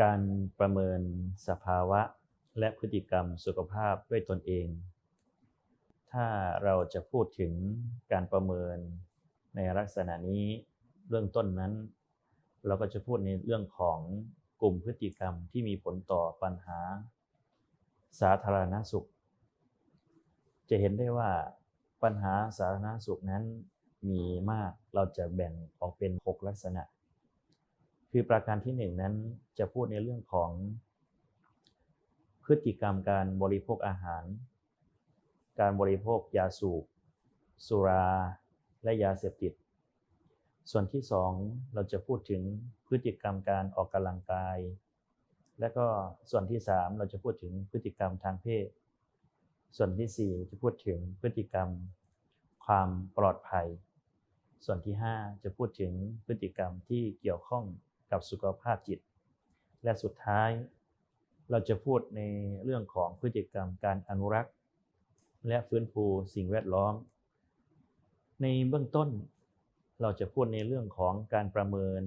การประเมินสภาวะและพฤติกรรมสุขภาพด้วยตนเอง ถ้าเราจะพูดถึงการประเมินในลักษณะนี้เรื่องต้นนั้น เราก็จะพูดในเรื่องของกลุ่มพฤติกรรมที่มีผลต่อปัญหา สาธารณสุข จะเห็นได้ว่าปัญหาสาธารณสุขนั้นมีมากเราจะแบ่งออกเป็น 6 ลักษณะ คือประการที่1นั้นจะพูดในเรื่องของ พฤติกรรมการบริโภคอาหาร การบริโภคยาสูบ สุราและยาเสพติด ส่วนที่2เราจะพูดถึงพฤติกรรมการออกกำลังกาย และก็ส่วนที่3เราจะพูดถึงพฤติกรรมทางเพศ ส่วนที่4จะพูดถึงพฤติกรรม ความปลอดภัย ส่วนที่5จะพูดถึงพฤติกรรมที่เกี่ยวข้อง กับสุขภาพจิต และสุดท้ายเราจะพูดในเรื่องของพฤติกรรมการอนุรักษ์ และฟื้นฟูสิ่งแวดล้อม ในเบื้องต้นเราจะพูดในเรื่องของการประเมิน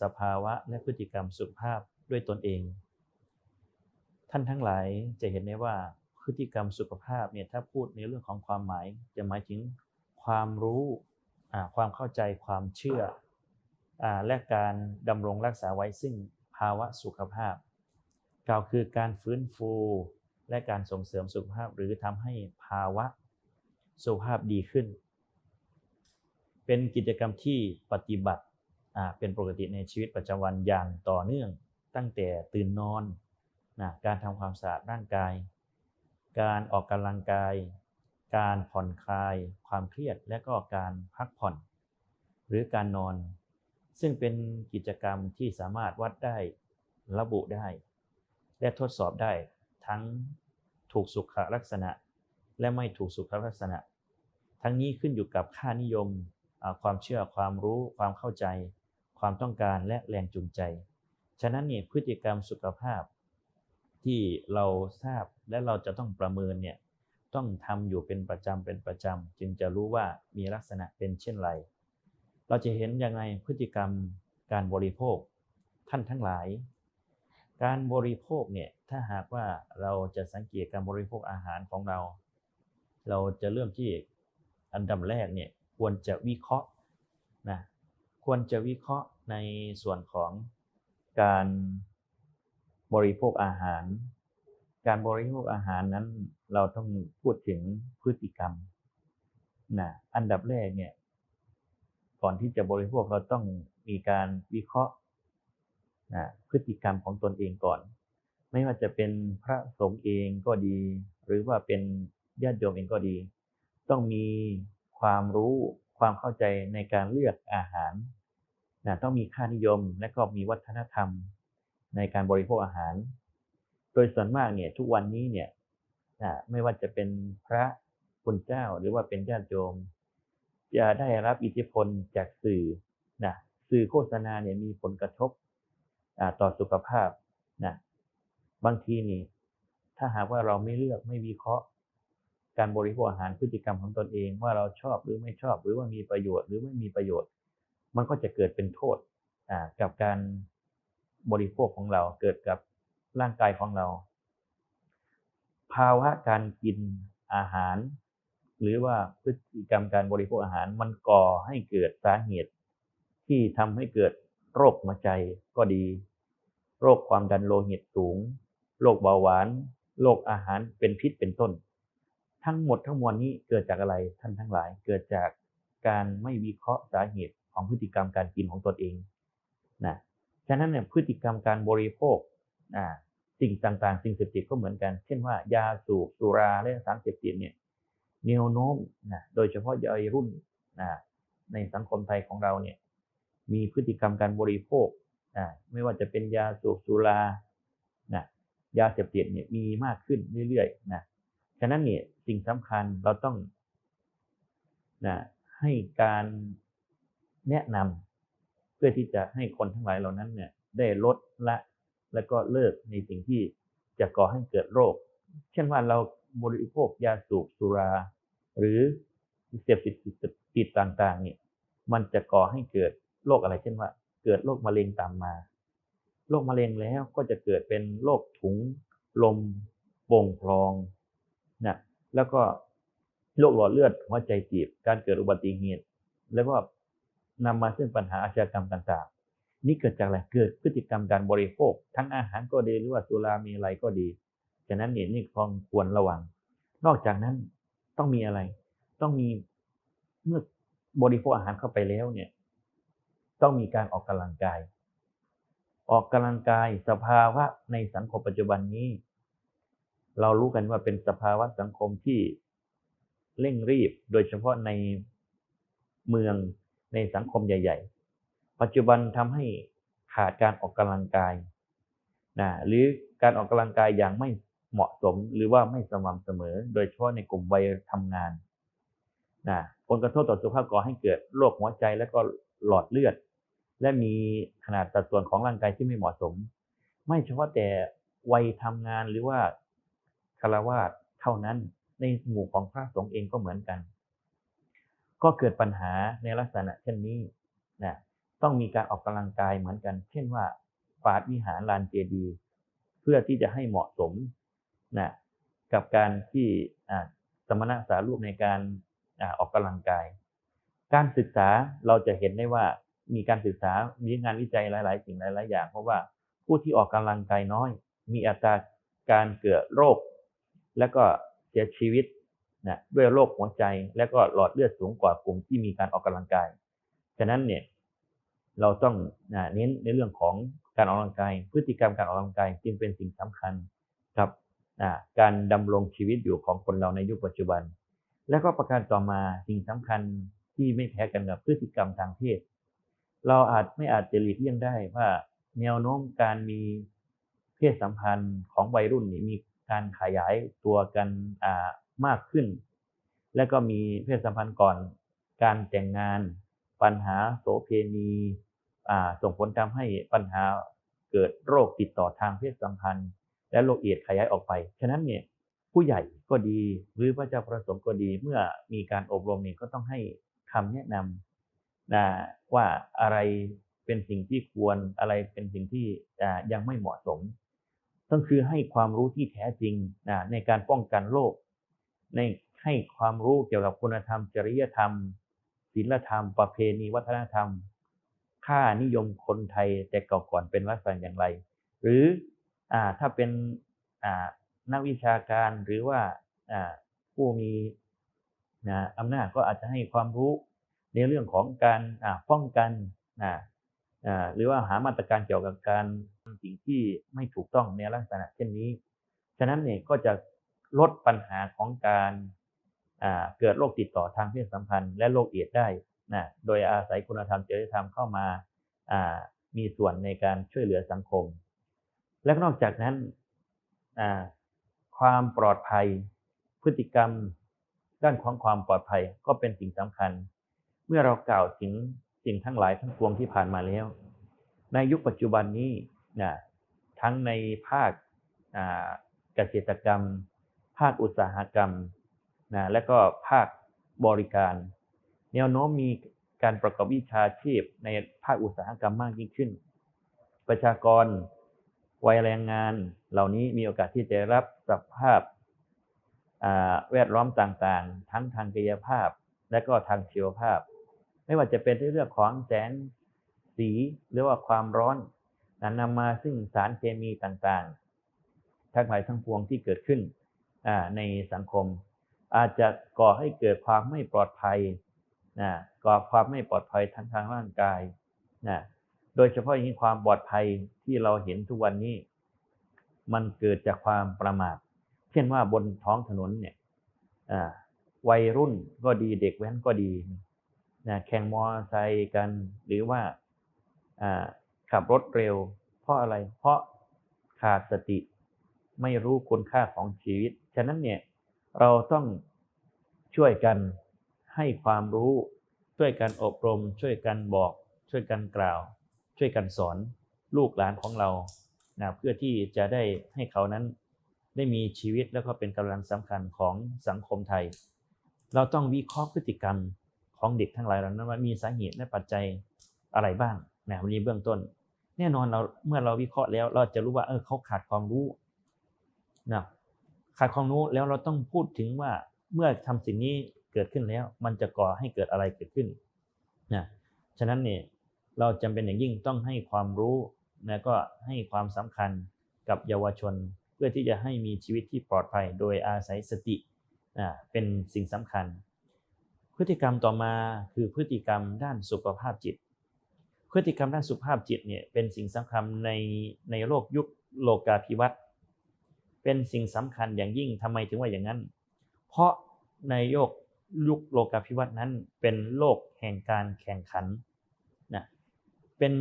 สภาวะและพฤติกรรมสุขภาพด้วยตนเอง ท่านทั้งหลายจะเห็นได้ว่าพฤติกรรมสุขภาพเนี่ยถ้าพูดในเรื่องของความหมายจะหมายถึงความรู้ความเข้าใจความเชื่ออ และการดำรงรักษาไว้ซึ่งภาวะสุขภาพ กล่าวคือการฟื้นฟูและการส่งเสริมสุขภาพหรือทำให้ภาวะสุขภาพดีขึ้น เป็นกิจกรรมที่ปฏิบัติเป็นปกติในชีวิตประจำวันอย่างต่อเนื่อง ตั้งแต่ตื่นนอนนะการทำความสะอาดร่างกาย การออกกำลังกาย การผ่อนคลาย ความเครียดและก็การพักผ่อน หรือการนอน ซึ่งเป็นกิจกรรมที่สามารถวัดได้ระบุได้ และทดสอบได้ทั้งถูกสุขลักษณะ และไม่ถูกสุขลักษณะ ทั้งนี้ขึ้นอยู่กับค่านิยม ความเชื่อความรู้ความเข้าใจ ความต้องการและแรงจูงใจ ฉะนั้นเนี่ยพฤติกรรมสุขภาพ ที่เราทราบและเราจะต้องประเมินเนี่ยต้องทำอยู่เป็นประจำเป็นประจำจึงจะรู้ว่ามีลักษณะเป็นเช่นไร เราจะเห็นยังไงพฤติกรรมการบริโภคท่านทั้งหลาย การบริโภคเนี่ยถ้าหากว่าเราจะสังเกตการบริโภคอาหารของเรา เราจะเริ่มที่อันดับแรกเนี่ยควรจะวิเคราะห์นะควรจะวิเคราะห์ในส่วนของการบริโภคอาหาร การบริโภคอาหารนั้น เราต้องพูดถึงพฤติกรรมนะอันดับแรกเนี่ย ก่อนที่จะบริโภคเราต้องมีการวิเคราะห์พฤติกรรมของตนเองก่อน ไม่ว่าจะเป็นพระสงฆ์เองก็ดี หรือว่าเป็นญาติโยมเองก็ดี ต้องมีความรู้ความเข้าใจในการเลือกอาหารนะต้องมีค่านิยมและก็มีวัฒนธรรมในการบริโภคอาหาร โดยส่วนมากเนี่ยทุกวันนี้เนี่ยไม่ว่าจะเป็นพระคุณเจ้าหรือว่าเป็นญาติโยม จะได้รับอิทธิพลจากสื่อนะสื่อโฆษณาเนี่ยมีผลกระทบต่อสุขภาพนะบางทีนี่ถ้าหากว่าเราไม่เลือกไม่วิเคราะห์ การบริโภคอาหารพฤติกรรมของตนเองว่าเราชอบหรือไม่ชอบ หรือว่ามีประโยชน์หรือไม่มีประโยชน์ มันก็จะเกิดเป็นโทษกับการบริโภคของเราเกิดกับร่างกายของเรา ภาวะการกินอาหาร หรือว่าพฤติกรรมการบริโภคอาหารมันก่อให้เกิดสาเหตุ ที่ทำให้เกิดโรคหัวใจก็ดี โรคความดันโลหิตสูง โรคเบาหวาน โรคอาหารเป็นพิษเป็นต้น ทั้งหมดทั้งมวลนี้เกิดจากอะไรท่านทั้งหลาย เกิดจากการไม่วิเคราะห์สาเหตุของพฤติกรรมการกินของตนเองนะฉะนั้นเนี่ยพฤติกรรมการบริโภคสิ่งต่างๆ สิ่งเสพติดก็เหมือนกัน เช่นว่ายาสูบสุราและสารเสพติดเนี่ย แนวโน้มนะโดยเฉพาะวัยรุ่นนะในสังคมไทยของเราเนี่ยมีพฤติกรรมการบริโภคนะไม่ว่าจะเป็นยาสูบสุรานะยาเสพติดเนี่ยมีมากขึ้นเรื่อยๆนะฉะนั้นเนี่ยสิ่งสำคัญเราต้องนะให้การแนะนำเพื่อที่จะให้คนทั้งหลายเหล่านั้นเนี่ยได้ลดละ แล้วก็เลิกในสิ่งที่จะก่อให้เกิดโรค เช่นว่าเรา บริโภคยาสูบสุรา หรือเสพติดติดต่างๆเนี่ยมันจะก่อให้เกิดโรคอะไรเช่นว่า เกิดโรคมะเร็งตามมาโรคมะเร็งแล้วก็จะเกิดเป็นโรคถุงลมโป่งพลองนะแล้วก็โรคหลอดเลือดหัวใจตีบการเกิดอุบัติเหตุแล้วก็นำมาซึ่งปัญหาอาชญากรรมต่างๆ นี่เกิดจากอะไรเกิดพฤติกรรมการบริโภค ทั้งอาหารก็ดีหรือว่าสุรามีอะไรก็ดี ฉะนั้นเนี่ยนี่ควรควรระวัง นอกจากนั้นต้องมีอะไร ต้องมีเมื่อบริโภคอาหารเข้าไปแล้วเนี่ย ต้องมีการออกกำลังกาย ออกกำลังกายสภาวะในสังคมปัจจุบันนี้ เรารู้กันว่าเป็นสภาวะสังคมที่เร่งรีบ โดยเฉพาะในเมืองในสังคมใหญ่ ๆ ปัจจุบันทำให้ขาดการออกกำลังกายนะหรือการออกกำลังกายอย่างไม่ เหมาะสมหรือว่าไม่สม่ำเสมอ โดยเฉพาะในกลุ่มวัยทำงานนะผลกระทบต่อสุขภาพก่อให้เกิดโรคหัวใจและก็หลอดเลือด และมีขนาดสัดส่วนของร่างกายที่ไม่เหมาะสม ไม่เฉพาะแต่วัยทำงานหรือว่าคารวาสเท่านั้นในหมู่ของพระสงฆ์เองก็เหมือนกัน ก็เกิดปัญหาในลักษณะเช่นนี้นะต้องมีการออกกำลังกายเหมือนกัน เช่นว่าฝาดวิหารลานเจดี เพื่อที่จะให้เหมาะสม นะกับการที่สมณะสารูปในการออกกำลังกาย การศึกษาเราจะเห็นได้ว่ามีการศึกษา มีงานวิจัยหลาย ๆ สิ่งหลาย ๆ อย่าง เพราะว่าผู้ที่ออกกำลังกายน้อย มีอัตราการเกิดโรค และก็เสียชีวิตนะด้วยโรคหัวใจ และก็หลอดเลือดสูงกว่ากลุ่มที่มีการออกกำลังกาย ฉะนั้นเนี่ยเราต้องเน้นในเรื่องของการออกกำลังกาย พฤติกรรมการออกกำลังกายจึงเป็นสิ่งสำคัญกับ การดำรงชีวิตอยู่ของคนเราในยุคปัจจุบัน และก็ประการต่อมาสิ่งสำคัญที่ไม่แพ้กันกับพฤติกรรมทางเพศ เราอาจไม่อาจจะหลีกเลี่ยงได้ว่า แนวโน้มการมีเพศสัมพันธ์ของวัยรุ่นนี่มีการขยายตัวกันมากขึ้น และก็มีเพศสัมพันธ์ก่อนการแต่งงาน ปัญหาโสเพณีส่งผลทำให้ปัญหาเกิดโรคติดต่อทางเพศสัมพันธ์ และโรคเอดส์ขยายออกไป ฉะนั้นเนี่ยผู้ใหญ่ก็ดีหรือพระเจ้าประสงค์ก็ดีเมื่อมีการอบรมนี่ก็ต้องให้คำแนะนำนะว่าอะไรเป็นสิ่งที่ควรอะไรเป็นสิ่งที่ยังไม่เหมาะสมต้องคือให้ความรู้ที่แท้จริงนะในการป้องกันโรคในให้ความรู้เกี่ยวกับคุณธรรม จริยธรรมศีลธรรม ประเพณีวัฒนธรรม ค่านิยมคนไทยแต่ก่อนเป็นลักษณะอย่างไร หรือ ถ้าเป็นอ่านักวิชาการหรือว่าอ่าผู้มีอำนาจก็อาจจะให้ความรู้ในเรื่องของการป้องกันหรือว่าหามาตรการเกี่ยวกับการสิ่งที่ไม่ถูกต้องในลักษณะเช่นนี้ ฉะนั้นเนี่ยก็จะลดปัญหาของการเกิดโรคติดต่อทางเพศสัมพันธ์และโรคเอดได้นะโดยอาศัยคุณธรรมจริยธรรมเข้ามามีส่วนในการช่วยเหลือสังคม และนอกจากนั้นความปลอดภัย พฤติกรรม ด้านของความปลอดภัยก็เป็นสิ่งสำคัญ เมื่อเรากล่าวถึงสิ่งทั้งหลายทั้งปวงที่ผ่านมาแล้ว ในยุคปัจจุบันนี้นะทั้งในภาคเกษตรกรรม ภาคอุตสาหกรรมนะและก็ภาคบริการ แนวโน้มมีการประกอบวิชาชีพในภาคอุตสาหกรรมมากยิ่งขึ้น ประชากร วัยแรงงานเหล่านี้มีโอกาสที่จะรับสภาพแวดล้อมต่างๆ ทั้งทางกายภาพและก็ทางชีวภาพ ไม่ว่าจะเป็นเรื่องของแสงสีหรือว่าความร้อนนั้นนำมาซึ่งสารเคมีต่างๆ ทั้งหลายทั้งปวงที่เกิดขึ้นในสังคม อาจจะก่อให้เกิดความไม่ปลอดภัยนะก่อความไม่ปลอดภัยทางทางร่างกายนะ โดยเฉพาะอย่างความปลอดภัยที่เราเห็นทุกวันนี้ มันเกิดจากความประมาท เช่นว่าบนท้องถนนเนี่ยวัยรุ่นก็ดีเด็กแว้นก็ดีนะแข่งมอเตอร์ไซค์กัน หรือว่าขับรถเร็ว เพราะอะไร เพราะขาดสติ ไม่รู้คุณค่าของชีวิต ฉะนั้นเนี่ยเราต้องช่วยกันให้ความรู้ ช่วยกันอบรม ช่วยกันบอก ช่วยกันกล่าว ช่วยกันสอนลูกหลานของเรานะเพื่อที่จะได้ให้เขานั้นได้มีชีวิตแล้วก็เป็นกำลังสำคัญของสังคมไทย เราต้องวิเคราะห์พฤติกรรมของเด็กทั้งหลายเหล่านั้นว่ามีสาเหตุและปัจจัยอะไรบ้างนะวันนี้เบื้องต้น แน่นอนเราเมื่อเราวิเคราะห์แล้ว เราจะรู้ว่าเออเขาขาดความรู้นะขาดความรู้แล้วเราต้องพูดถึงว่าเมื่อทำสิ่งนี้เกิดขึ้นแล้ว มันจะก่อให้เกิดอะไรเกิดขึ้นนะฉะนั้นเนี่ย เราจำเป็นอย่างยิ่งต้องให้ความรู้นะก็ให้ความสำคัญกับเยาวชน เพื่อที่จะให้มีชีวิตที่ปลอดภัย โดยอาศัยสติเป็นสิ่งสำคัญ พฤติกรรมต่อมาคือพฤติกรรมด้านสุขภาพจิต พฤติกรรมด้านสุขภาพจิตเนี่ยเป็นสิ่งสำคัญในในโลกยุคโลกาภิวัตน์เป็นสิ่งสำคัญอย่างยิ่งทำไมถึงว่าอย่างนั้น เพราะในโลกยุคโลกาภิวัตน์นั้นเป็นโลกแห่งการแข่งขัน เป็น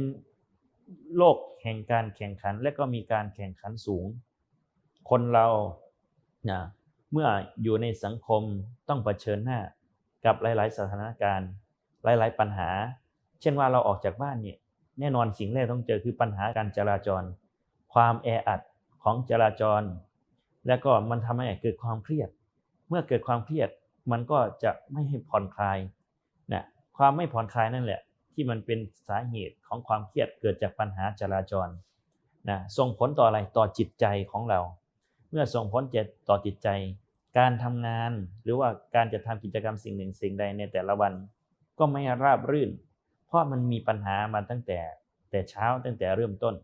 โลกแห่งการแข่งขันและก็มีการแข่งขันสูง คนเรานะเมื่ออยู่ในสังคมต้องเผชิญหน้ากับหลาย ๆ สถานการณ์ หลาย ๆ ปัญหา เช่นว่าเราออกจากบ้านเนี่ยแน่นอนสิ่งแรกต้องเจอคือปัญหาการจราจร ความแออัดของจราจร และก็มันทำให้เกิดความเครียด เมื่อเกิดความเครียดมันก็จะไม่ให้ผ่อนคลายนะความไม่ผ่อนคลายนั่นแหละ ที่มันเป็นสาเหตุของความเครียดเกิดจากปัญหาจราจรนะส่งผลต่ออะไรต่อจิตใจของเรา เมื่อส่งผลเจต่อจิตใจ การทำงานหรือว่าการจะทำกิจกรรมสิ่งหนึ่งสิ่งใดในแต่ละวัน ก็ไม่ราบรื่น เพราะมันมีปัญหามาตั้งแต่แต่เช้าตั้งแต่เริ่มต้น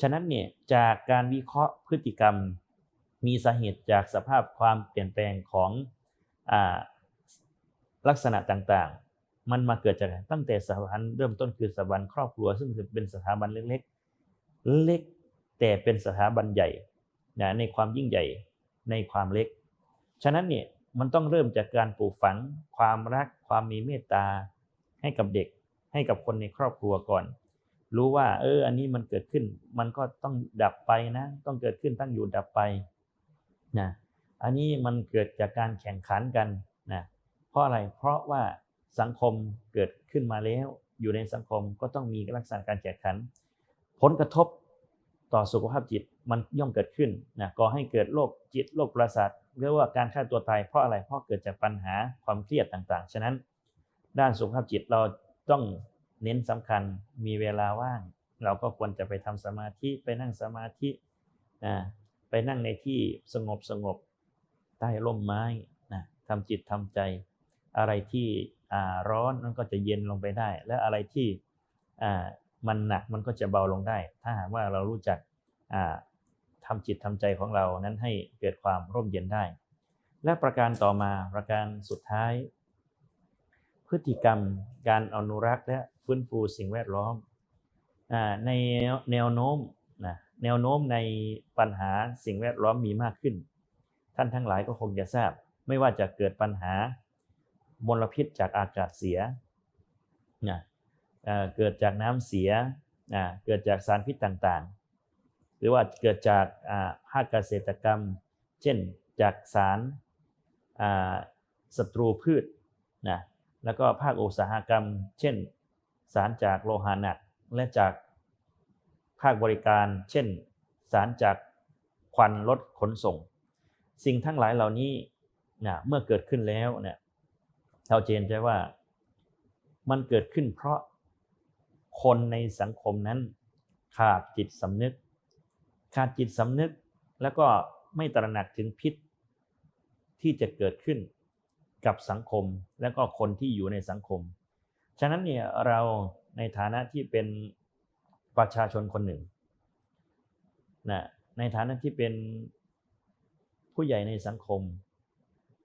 ฉะนั้นเนี่ยจากการวิเคราะห์พฤติกรรม มีสาเหตุจากสภาพความเปลี่ยนแปลงของอลักษณะต่าง มันมาเกิดจากอะไรตั้งแต่สถาบันเริ่มต้นคือสถาบันครอบครัว ซึ่งเป็นสถาบันเล็กๆ เล็กแต่เป็นสถาบันใหญ่นะในความยิ่งใหญ่ในความเล็ก ฉะนั้นเนี่ยมันต้องเริ่มจากการปลูกฝัง ความรักความมีเมตตา ให้กับเด็ก ให้กับคนในครอบครัวก่อน รู้ว่า เออ อันนี้มันเกิดขึ้น มันก็ต้องดับไปนะ ต้องเกิดขึ้นตั้งอยู่ดับไปนะอันนี้มันเกิดจากการแข่งขันกันนะเพราะอะไรเพราะว่า สังคมเกิดขึ้นมาแล้ว อยู่ในสังคมก็ต้องมีลักษณะการแข่งขัน ผลกระทบต่อสุขภาพจิตมันย่อมเกิดขึ้นนะก่อให้เกิดโรคจิตโรคประสาทเรียกว่าการฆ่าตัวตายเพราะอะไรเพราะเกิดจากปัญหาความเครียดต่างๆ ฉะนั้น ด้านสุขภาพจิตเราต้องเน้นสำคัญมีเวลาว่าง เราก็ควรจะไปทำสมาธิไปนั่งสมาธินะไปนั่งในที่สงบสงบใต้ร่มไม้นะทำจิตทำใจอะไรที่ ร้อนมันก็จะเย็นลงไปได้ และอะไรที่มันหนักมันก็จะเบาลงได้ ถ้าหากว่าเรารู้จักทำจิตทำใจของเรานั้นให้เกิดความร่มเย็นได้ และประการต่อมาประการสุดท้าย พฤติกรรมการอนุรักษ์และฟื้นฟูสิ่งแวดล้อมในแนวโน้มนะแนวโน้มในปัญหาสิ่งแวดล้อมมีมากขึ้น ท่านทั้งหลายก็คงจะทราบ ไม่ว่าจะเกิดปัญหา มลพิษจากอากาศเสียนะเกิดจากน้ำเสียเกิดจากสารพิษต่างๆ หรือว่าเกิดจากภาคเกษตรกรรม เช่นจากสารศัตรูพืชนะแล้วก็ภาคอุตสาหกรรม เช่น สารจากโลหะหนักและจากภาคบริการ เช่น สารจากควันรถขนส่ง สิ่งทั้งหลายเหล่านี้นะเมื่อเกิดขึ้นแล้วเนี่ย เราเจนใจว่ามันเกิดขึ้นเพราะคนในสังคมนั้นขาดจิตสำนึก ขาดจิตสำนึกแล้วก็ไม่ตระหนักถึงพิษที่จะเกิดขึ้นกับสังคมและก็คนที่อยู่ในสังคม ฉะนั้นเนี่ยเราในฐานะที่เป็นประชาชนคนหนึ่งนะในฐานะที่เป็นผู้ใหญ่ในสังคม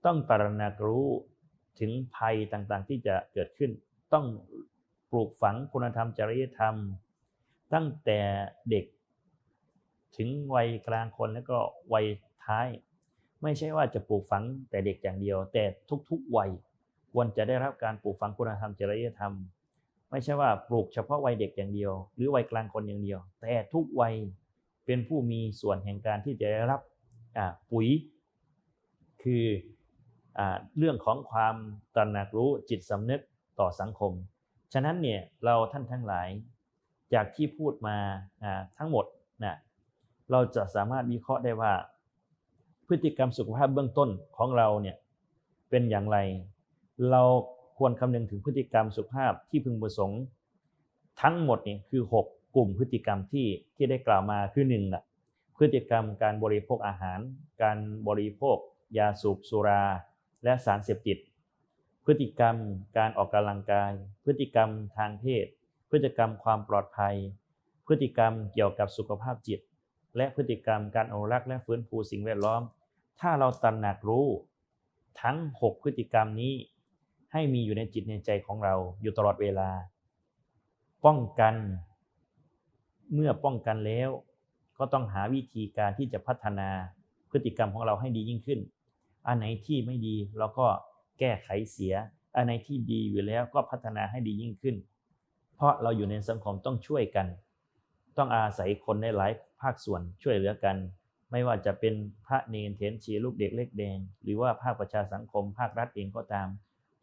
ต้องตระหนักรู้ ถึงภัยต่างๆ ที่จะเกิดขึ้น ต้องปลูกฝังคุณธรรมจริยธรรม ตั้งแต่เด็ก ถึงวัยกลางคนแล้วก็วัยท้าย ไม่ใช่ว่าจะปลูกฝังแต่เด็กอย่างเดียว แต่ทุกๆวัยควรจะได้รับการปลูกฝังคุณธรรมจริยธรรม ไม่ใช่ว่าปลูกเฉพาะวัยเด็กอย่างเดียว หรือวัยกลางคนอย่างเดียว แต่ทุกวัยเป็นผู้มีส่วนแห่งการที่จะได้รับปุ๋ย คืออ เรื่องของความตระหนักรู้จิตสำนึกต่อสังคม ฉะนั้นเนี่ยเราท่านทั้งหลายจากที่พูดมาทั้งหมดนะเราจะสามารถวิเคราะห์ได้ว่า พฤติกรรมสุขภาพเบื้องต้นของเราเนี่ยเป็นอย่างไร เราควรคำนึงถึงพฤติกรรมสุขภาพที่พึงประสงค์ ทั้งหมดเนี่ยคือกลุ่มพฤติกรรมที่ที่ได้กล่าวมาคือหนึ่งนะพฤติกรรมการบริโภคอาหาร การบริโภค ยาสูบสุรา และสารเสพติด พฤติกรรมการออกกำลังกาย พฤติกรรมทางเพศ พฤติกรรมความปลอดภัย พฤติกรรมเกี่ยวกับสุขภาพจิต และพฤติกรรมการอนุรักษ์และฟื้นฟูสิ่งแวดล้อม ถ้าเราตระหนักรู้ ทั้ง 6 พฤติกรรมนี้ ให้มีอยู่ในจิตในใจของเราอยู่ตลอดเวลา ป้องกัน เมื่อป้องกันแล้ว ก็ต้องหาวิธีการที่จะพัฒนาพฤติกรรมของเราให้ดียิ่งขึ้น อันไหนที่ไม่ดีเราก็แก้ไขเสีย อันไหนที่ดีอยู่แล้วก็พัฒนาให้ดียิ่งขึ้น เพราะเราอยู่ในสังคมต้องช่วยกัน ต้องอาศัยคนในหลายภาคส่วนช่วยเหลือกัน ไม่ว่าจะเป็นพระเนนเถนชีลูกเด็กเล็กแดง หรือว่าภาคประชาสังคม ภาครัฐเองก็ตาม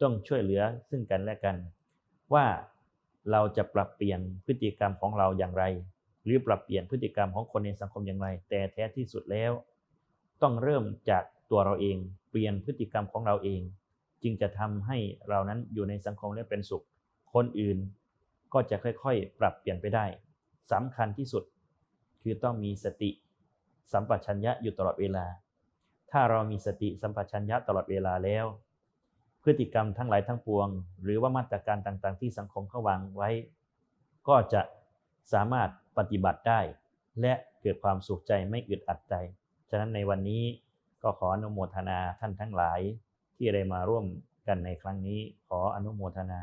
ต้องช่วยเหลือซึ่งกันและกัน ว่าเราจะปรับเปลี่ยนพฤติกรรมของเราอย่างไร หรือปรับเปลี่ยนพฤติกรรมของคนในสังคมอย่างไร แต่แท้ที่สุดแล้ว ต้องเริ่มจาก ตัวเราเอง เปลี่ยนพฤติกรรมของเราเอง จึงจะทำให้เรานั้นอยู่ในสังคมและเป็นสุข คนอื่นก็จะค่อยๆ ปรับเปลี่ยนไปได้สำคัญที่สุด คือต้องมีสติ สัมปชัญญะอยู่ตลอดเวลา ถ้าเรามีสติสัมปชัญญะตลอดเวลาแล้ว พฤติกรรมทั้งหลายทั้งปวง หรือว่ามาตรการต่างๆ ที่สังคมเขาวางไว้ ก็จะสามารถปฏิบัติได้ และเกิดความสุขใจไม่อึดอัดใจ ฉะนั้นในวันนี้ ก็ขออนุโมทนาท่านทั้งหลายที่ได้มาร่วมกันในครั้งนี้ ขออนุโมทนา